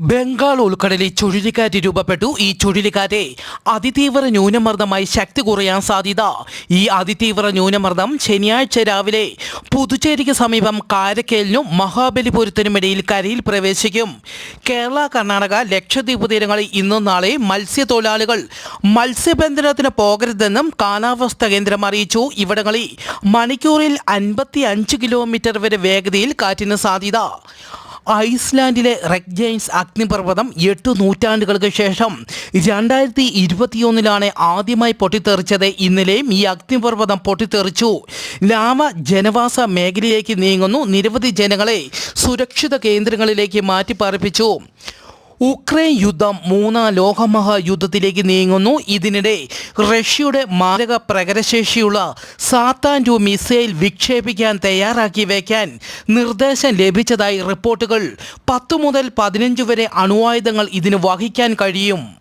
ബംഗാൾ ഉൾക്കടലിൽ ചുഴലിക്കാറ്റ് രൂപപ്പെട്ടു. ഈ ചുഴലിക്കാറ്റ് അതിതീവ്ര ന്യൂനമർദ്ദമായി ശക്തി കുറയാൻ സാധ്യത. ഈ അതിതീവ്ര ന്യൂനമർദ്ദം ശനിയാഴ്ച രാവിലെ പുതുച്ചേരിക്ക് സമീപം കാരക്കേലിനും മഹാബലിപുരത്തിനുമിടയിൽ കരയിൽ പ്രവേശിക്കും. കേരള കർണാടക ലക്ഷദ്വീപ് തീരങ്ങളിൽ ഇന്നും നാളെ മത്സ്യത്തൊഴിലാളികൾ മത്സ്യബന്ധനത്തിന് പോകരുതെന്നും കാലാവസ്ഥാ കേന്ദ്രം അറിയിച്ചു. ഇവിടങ്ങളിൽ മണിക്കൂറിൽ അൻപത്തി കിലോമീറ്റർ വരെ വേഗതയിൽ കാറ്റിന് സാധ്യത. ഐസ്ലാൻഡിലെ റെഡ് ജെയിൻസ് അഗ്നിപർവതം എട്ട് നൂറ്റാണ്ടുകൾക്ക് ശേഷം രണ്ടായിരത്തി ഇരുപത്തിയൊന്നിലാണ് ആദ്യമായി പൊട്ടിത്തെറിച്ചത്. ഇന്നലെയും ഈ അഗ്നിപർവതം പൊട്ടിത്തെറിച്ചു. ലാവ ജനവാസ മേഖലയിലേക്ക് നീങ്ങുന്നു. നിരവധി ജനങ്ങളെ സുരക്ഷിത കേന്ദ്രങ്ങളിലേക്ക് മാറ്റിപ്പാർപ്പിച്ചു. ഉക്രൈൻ യുദ്ധം മൂന്നാം ലോകമഹായുദ്ധത്തിലേക്ക് നീങ്ങുന്നു. ഇതിനിടെ റഷ്യയുടെ മാരക പ്രകരശേഷിയുള്ള സാത്താൻ ടു മിസൈൽ വിക്ഷേപിക്കാൻ തയ്യാറാക്കി വയ്ക്കാൻ നിർദ്ദേശം ലഭിച്ചതായി റിപ്പോർട്ടുകൾ. പത്തു മുതൽ പതിനഞ്ച് വരെ അണുവായുധങ്ങൾ ഇതിന് വഹിക്കാൻ കഴിയും.